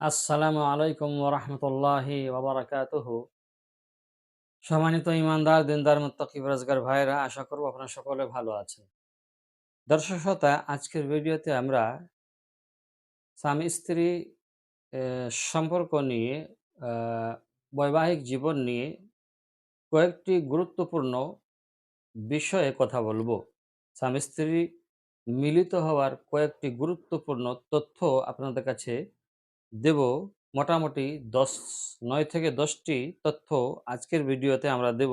আসসালামু আলাইকুম ওরহমতুল্লাহি ওবরাকাতুহু সম্মানিত ইমানদার, দিনদার, মুত্তাকি রোজগার ভাইরা আশা করব আপনারা সকলে ভালো আছেন। দর্শক শ্রোতা, আজকের ভিডিওতে আমরা স্বামী স্ত্রী সম্পর্ক নিয়ে বৈবাহিক জীবন নিয়ে কয়েকটি গুরুত্বপূর্ণ বিষয়ে কথা বলব। স্বামী স্ত্রী মিলিত হওয়ার কয়েকটি গুরুত্বপূর্ণ তথ্য আপনাদের কাছে দেব মোটামুটি দশ, নয় থেকে দশটি তথ্য আজকের ভিডিওতে আমরা দেব।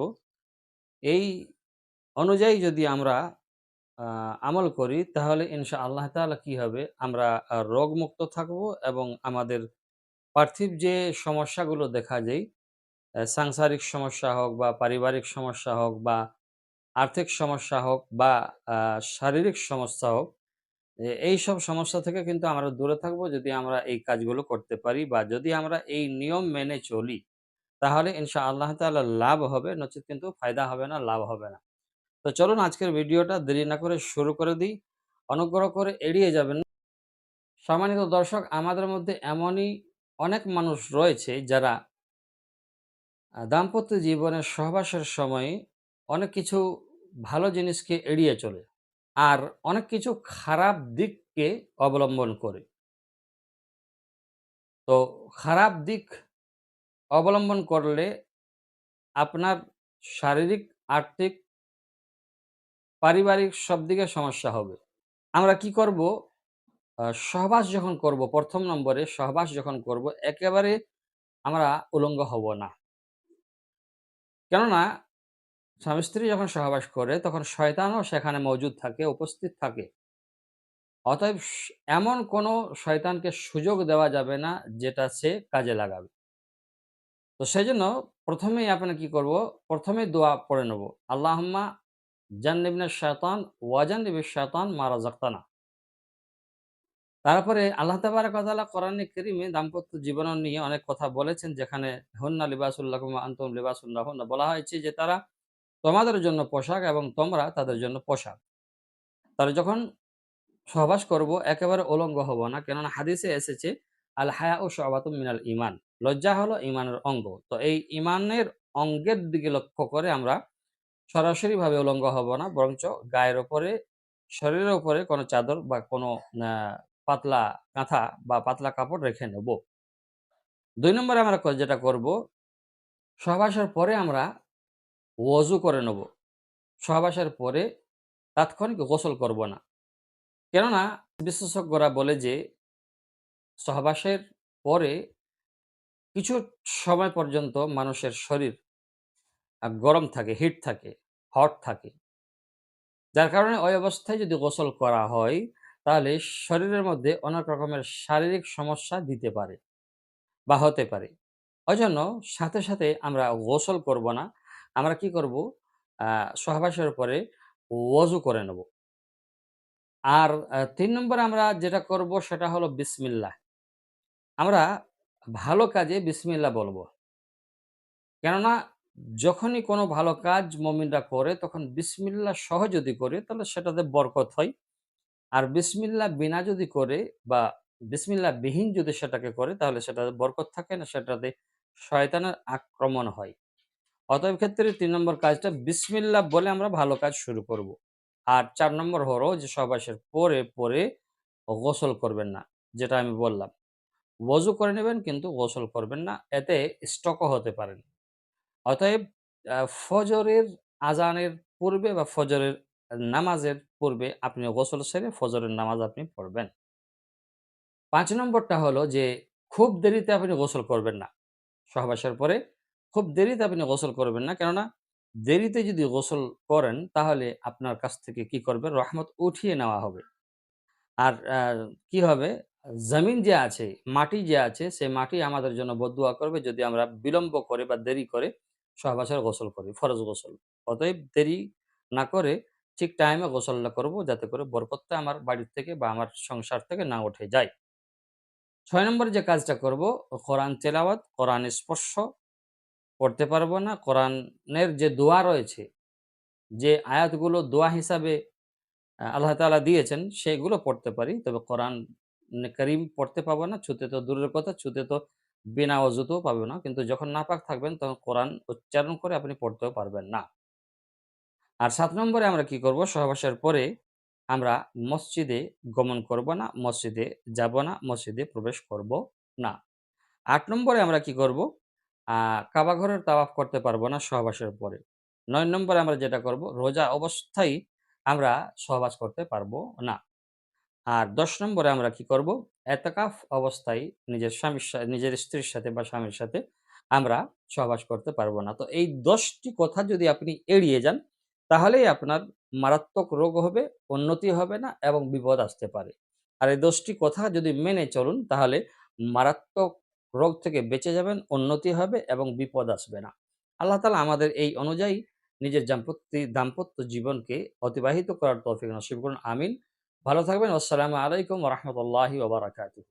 এই অনুযায়ী যদি আমরা আমল করি, তাহলে ইনশা আল্লাহ তাআলা কি হবে? আমরা রোগমুক্ত থাকব এবং আমাদের পার্থিব যে সমস্যাগুলো দেখা যায় সাংসারিক সমস্যা হোক বা পারিবারিক সমস্যা হোক বা আর্থিক সমস্যা হোক বা শারীরিক সমস্যা হোক এই সব সমস্যা থেকে কিন্তু আমরা দূরে থাকব যদি আমরা এই কাজগুলো করতে পারি বা যদি আমরা এই নিয়ম মেনে চলি, তাহলে ইনশা আল্লাহ তাআলা লাভ হবে নচেত কিন্তু ফায়দা হবে না, লাভ হবে না। তো চলুন আজকের ভিডিওটা দেরি না করে শুরু করে দিই। অনুগ্রহ করে এড়িয়ে যাবেন। সম্মানিত দর্শক, আমাদের মধ্যে এমনই অনেক মানুষ রয়েছে যারা দাম্পত্য জীবনের সহবাসের সময় অনেক কিছু ভালো জিনিসকে এড়িয়ে চলে। আর অনেক কিছু খারাপ দিককে অবলম্বন করে। তো খারাপ দিক অবলম্বন করলে আপনার শারীরিক, আর্থিক, পারিবারিক সব দিকে সমস্যা হবে। আমরা কি করব? সহবাস যখন করব, প্রথম নম্বরে সহবাস যখন করব, একেবারে আমরা উলঙ্গ হব না। কেননা স্বামী স্ত্রী যখন সহবাস করে, তখন শয়তানও সেখানে মজুদ থাকে, উপস্থিত থাকে। অতএব এমন কোনো শয়তানকে সুযোগ দেওয়া যাবে না, যেটা সে কাজে লাগাবে। তো সেই জন্য প্রথমেই আপনি কি করব? প্রথমে দোয়া পড়ে নেব। আল্লাহম্মা জান্নিবনে শয়তান ওয়াজান্নিব শয়তান মারা জাক্তানা তারপরে আল্লাহ তাবারাকাতালা কোরআন করিমে দাম্পত্য জীবন নিয়ে অনেক কথা বলেছেন, যেখানে হন্না লিবাসুল্লাহ আন্তম লিবাসুল্লাহ বলা হয়েছে যে তারা তোমাদের জন্য পোশাক এবং তোমরা তাদের জন্য পোশাক। তারা যখন সহবাস করব, একেবারে উলঙ্গ হব না, কেননা হাদিসে এসেছে, আল হায়া ও সবাতুম মিনাল ইমান লজ্জা হলো ইমানের অঙ্গ। তো এই ইমানের অঙ্গের দিকে লক্ষ্য করে আমরা সরাসরি ভাবে উলঙ্গ হব না, বরঞ্চ গায়ের ওপরে শরীরের উপরে কোনো চাদর বা কোনো পাতলা কাঁথা বা পাতলা কাপড় রেখে নেব। দুই নম্বরে আমরা যেটা করব, সহবাসের পরে আমরা ওযু করে নেব। সহবাসের পরে তাৎক্ষণিক গোসল করব না। কেননা বিশেষজ্ঞরা বলে যে সহবাসের পরে কিছু সময় পর্যন্ত মানুষের শরীর গরম থাকে, হিট থাকে, হট থাকে। যার কারণে ওই অবস্থায় যদি গোসল করা হয়, তাহলে শরীরের মধ্যে অনেক রকমের শারীরিক সমস্যা দিতে পারে বা হতে পারে। ওই জন্য সাথে সাথে আমরা গোসল করব না। আমরা কি করব? সহবাসের পরে ওযু করে নেব। আর তিন নম্বর আমরা যেটা করব সেটা হলো বিসমিল্লাহ। আমরা ভালো কাজে বিসমিল্লাহ বলব। কেননা, যখনই কোনো ভালো কাজ মমিনরা করে, তখন বিসমিল্লাহ সহ যদি করে, তাহলে সেটাতে বরকত হয়। আর বিসমিল্লাহ বিনা যদি করে বা বিসমিল্লাহ বিহীন যদি সেটাকে করে, তাহলে সেটাতে বরকত থাকে না, সেটাতে শয়তানের আক্রমণ হয়। অতএব ক্ষেত্রে তিন নম্বর কাজটা বিসমিল্লাহ বলে আমরা ভালো কাজ শুরু করব। আর চার নম্বর হলো যে সবাসের পরে পরে গোসল করবেন না, যেটা আমি বললাম। ওযু করে নেবেন কিন্তু গোসল করবেন না, এতে স্টকও হতে পারেন অতএব ফজরের আজানের পূর্বে বা ফজরের নামাজের পূর্বে আপনি গোসল সেরে ফজরের নামাজ আপনি পড়বেন। পাঁচ নম্বরটা হলো যে খুব দেরিতে আপনি গোসল করবেন না। সহবাসের পরে খুব দেরিতে আপনি গোসল করবেন না। কেননা দেরিতে যদি গোসল করেন, তাহলে আপনার কাছ থেকে কি করবে? রহমত উঠিয়ে নেওয়া হবে। আর কি হবে? জমিন যে আছে, মাটি যে আছে সে মাটি আমাদের জন্য বদুয়া করবে। যদি আমরা বিলম্ব করে বা দেরি করে সহবাসের গোসল করি, ফরজ গোসল। অতএব দেরি না করে ঠিক টাইমে গোসলটা করব, যাতে করে বরকতটা আমার বাড়ির থেকে বা আমার সংসার থেকে না উঠে যায়। ছয় নম্বর যে কাজটা করব, কোরআন তেলাওয়াত কোরআন স্পর্শ পড়তে পারব না। কোরআনের যে দোয়া রয়েছে, যে আয়াতগুলো দোয়া হিসাবে আল্লাহ তাআলা দিয়েছেন সেগুলো পড়তে পারি। তবে কোরআন করিম পড়তে পাবো না। ছুতে তো দূরের কথা, ছুতে তো বিনা অজুতেও পাবো না। কিন্তু যখন নাপাক থাকবেন, তখন কোরআন উচ্চারণ করে আপনি পড়তেও পারবেন না। আর সাত নম্বরে আমরা কি করব? সহবাসের পরে আমরা মসজিদে গমন করব না, মসজিদে যাব না, মসজিদে প্রবেশ করব না। আট নম্বরে আমরা কি করব? কাবা ঘরের তাওয়াফ করতে পারব না সহবাসের পরে। নয় নম্বরে আমরা যেটা করব, রোজা অবস্থায় আমরা সহবাস করতে পারব না। আর দশ নম্বরে আমরা কি করব, এতেকাফ অবস্থায় নিজের স্বামীর নিজের স্ত্রীর সাথে বা স্বামীর সাথে আমরা সহবাস করতে পারব না। তো এই দশটি কথা যদি আপনি এড়িয়ে যান, তাহলেই আপনার মারাত্মক রোগ হবে, উন্নতি হবে না এবং বিপদ আসতে পারে। আর এই দশটি কথা যদি মেনে চলুন, তাহলে মারাত্মক রোগ থেকে বেঁচে যাবেন, উন্নতি হবে এবং বিপদ আসবে না। আল্লাহ তালা আমাদের এই অনুযায়ী নিজের দাম্পত্য দাম্পত্য জীবনকে অতিবাহিত করার তৌফিক নসিব করুন। আমিন। ভালো থাকবেন। আসসালামু আলাইকুম রহমতুল্লাহি ওবরাকাতুহ